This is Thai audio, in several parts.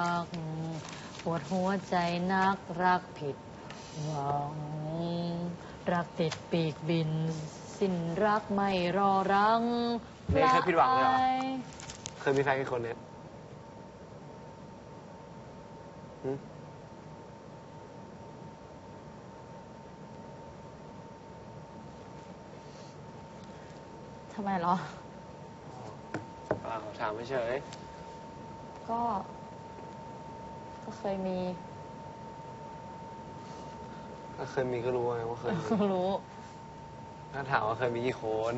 รักปวดหัวใจนักรักผิดหวัง รักติดปีกบิน สิ้นรักไม่รอรังเนยเคยผิดหวังเลยเหรอพลายเคยมีแฟนกี่คนเนี่ยหึทำไมเหรอเปล่าถามไม่เฉยก็ ก็เคยมี ถ้าเคยมีก็รู้ไงว่าเคยมีรู้ ถ้าถามว่าเคยมีกี่คน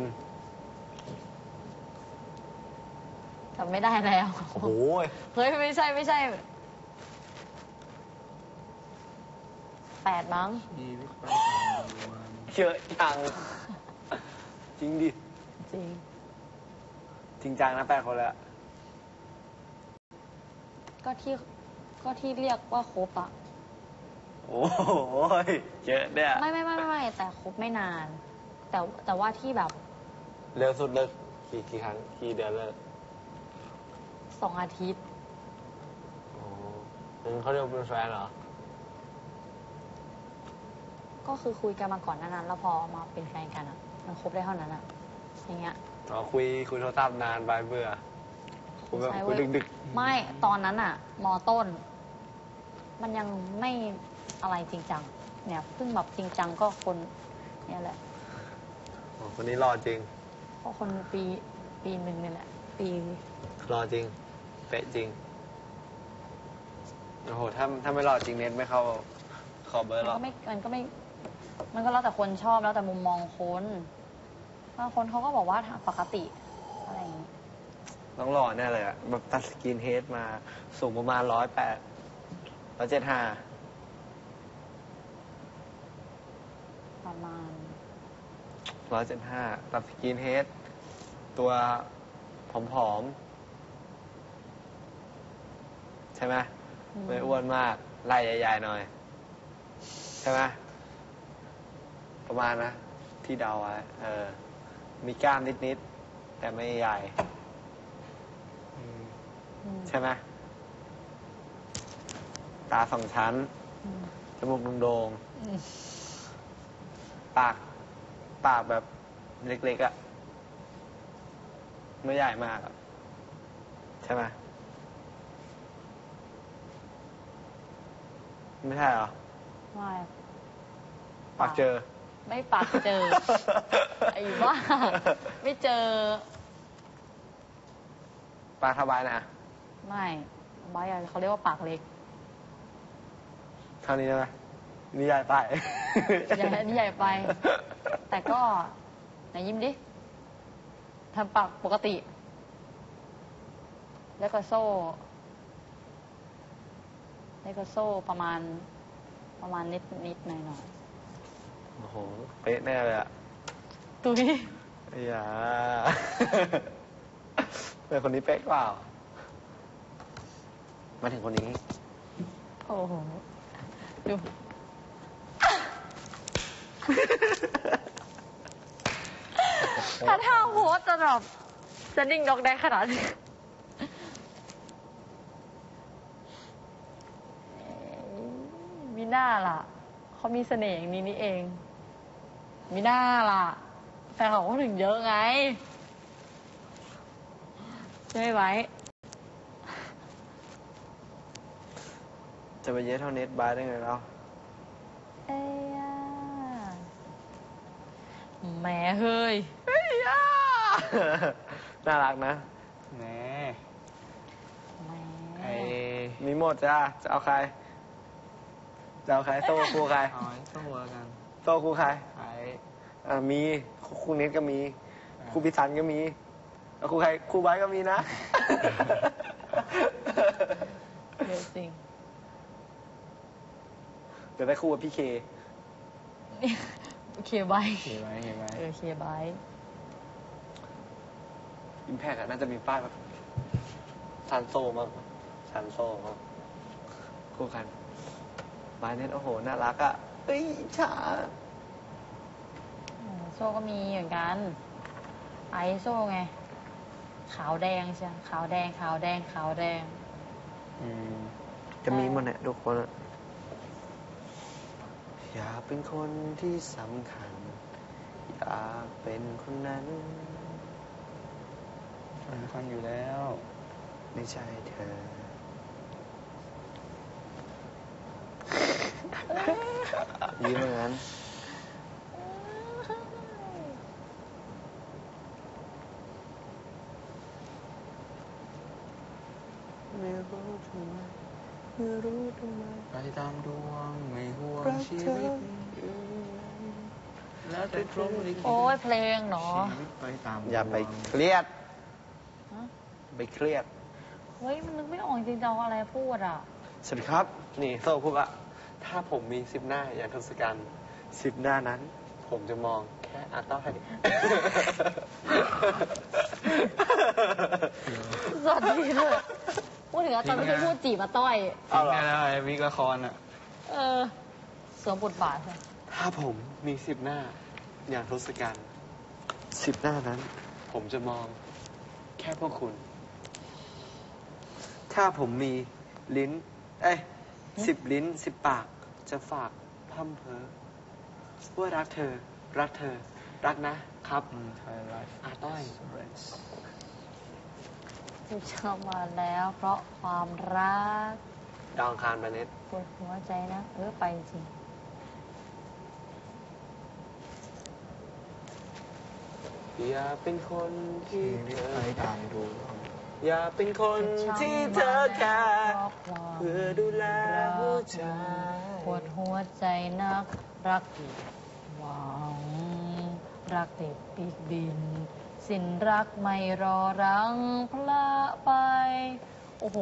จำไม่ได้แล้วโอ้โหเฮ้ยไม่ใช่ไม่ใช่แปดมั้งชีวิตประจำวันเยอะจัง จริงดิ จริง จริงจังนะแปดคนแล้ว ก็ที่ ก็ที่เรียกว่าคบอะโอ้โหเยอะเนี่ยไม่ไม่ไม่ไม่ไม่แต่คบไม่นาน แต่แต่ว่าที่แบบเร็วสุดเลิกกี่กี่ครั้งกี่เดือนเลิกสองอาทิตย์โอ้งั้นเขาเรียกว่าเป็นแฟนเหรอ ก็คือคุยกันมาก่อนหนานั้น แล้วพอมาเป็นแฟนกันอะมันคบได้เท่านั้นอะอย่างเงี้ยอ๋อคุยคุยโทรศัพท์นานไปเบื่อคุยแบบใช่คุยเว้ยดึกไม่ตอนนั้นอะมอต้น มันยังไม่อะไรจริงจังเนี่ยเพิ่งแบบจริงจังก็คนเนี่ยแหละๆอ๋อคนนี้รอจริงเพราะคนปีปีหนึ่งเนี่ยแหละ ปีรอจริง เป๊ะจริง โอ้โห ถ้าถ้าไม่รอจริงเน็ตไม่เข้าขอเบอมันร์หรอกก็ไม่มันก็ไม่ มันก็แล้วแต่คนชอบแล้วแต่มุมมองคนบางคนเขาก็บอกว่าปกติอะไรอย่างงี้ต้องรอแน่เลยอะแบบตัดสกินเฮดมาสูงประมาณร้อยแปด ร้อยเจ็ดห้าประมาณร้อยเจ็ดห้าตัดสกินเฮดตัวผอมๆ ใช่ไหมอืมไม่อ้วนมากไหล่ใหญ่ๆหน่อย ใช่ไหมประมาณนะ ที่เดาไว้เออ มีกล้ามนิดๆ แต่ไม่ใหญ่อืมอืมใช่ไหมตาสองชั้นอืมจมูกโด่งอืมๆปาก ปากแบบเล็กๆอะ่ะ ไม่ใหญ่มากอะใช่ไหม ไม่ใช่เหรอ ไม่ ปากเจอ ไม่ปากเจอ ไอ้บ้า ไม่เจอ ปากสบายนะ ไม่บ้าอะเขาเรียกว่าปากเล็ก เท่านี้ได้ไหมนี่ใหญ่ไปใหญ่นี่ใหญ่ไป แต่ก็ไหนยิ้มดิทำปากปกติ แล้วก็โซ่ แล้วก็โซ่ประมาณประมาณนิดนิดหน่อยหน่อยโอ้โห เป๊ะแน่เลยอะตุ้ยไอ้ยาเป็นคนนี้เป๊ะกว่ามาถึงคนนี้ โอ้โห ดู ถ้าท่าโพสจะแบบจะนิ่งดอกได้ขนาดนี้มีหน้าล่ะ เขามีเสน่ห์อย่างนี้นี่เองมีหน้าล่ะแฟนเขาก็ถึงเยอะไงใช่ไหมไว้ จะไปเยอะเท่าเน็ตบายได้ไงแล้วเอ้ยอะแหมเฮ้ย เฮ้ยอะ น่ารักนะแหมแหมไอ้มีหมดจ้าจะเอาใคร จะเอาใครโซ่คู่ใครเอาไอ้ต้องวัวกันโซ่คู่ใครไอ้อ่ามีคู่เน็ตก็มีคู่พิธันก็มีแล้วคู่ใครคู่ไบร์ทก็มีนะ เยอะจริง เดี๋ยวได้คู่กับพี่เคเคลียร์ไบค์เห็นไหมเห็นไหมเออเคลียร์ไบค์อิมแพกอะน่าจะมีป้ายแบบซันโซมั้งซันโซมั้งคู่กันบายเน็ตโอ้โห น่ารักอะเอ้ยอิจฉาโอ้โซ่ก็มีเหมือนกัน ไอโซ่ไง ขาวแดงใช่ไหมขาวแดงขาวแดงขาวแดง อืมจะมีหมันเนี่ยทุกคนอะ อยากเป็นคนที่สำคัญ อยากเป็นคนนั้นสำคัญอยู่แล้ว ไม่ใช่เธอ ยิ้มเหมือนกันไม่รู้ทำไม ไม่รู้ทำไมไปตามดวงไม่ห่วงรักชีเธอวิตแล้วแต่พรหมลิขิตโอ้ยเพลงเนาะชีวิตไปตามอย่าไปดวงเครียดฮะไปเครียด เฮ้ยมันนึกไม่ออกจริงๆจะเอาอะไรพูดอะ สวัสดีครับ นี่โซ่พูดว่าถ้าผมมีสิบหน้าอย่างทศกัณฐ์สิบหน้านั้น ผมจะมองแค่อาต้อย สวัสดีเลย พูดถึงอาตอนไม่ใช่พูดจีบอาต้อย เอาทิ้งเหรอได้แล้วไอ้วิกละครอะ เออสวมบทบาทใช่ถ้าผมมีสิบหน้า อย่างทศกัณฐ์สิบหน้านั้น ผมจะมองแค่พวกคุณ ถ้าผมมีลิ้น เอ้ยสิบลิ้นสิบปาก จะฝากพร่ำเพ้อว่ารักเธอ รักเธอ รักนะครับ อืมไทยไลฟ์อาต้อย ผู้ชอบมาแล้ว เพราะความรักดาวอังคารไปเน็ตปวดหัวใจนะเออไปจริงอย่าเป็นคนที่ชีวิเธตอไปตามดวงอย่าเป็นคนที่เธอแค่เพื่อดูแลหัวใจปวดหัวใจนักรักผิดหวังรักติดปีกบิน สินรักไม่รอรังพละไป โอ้โห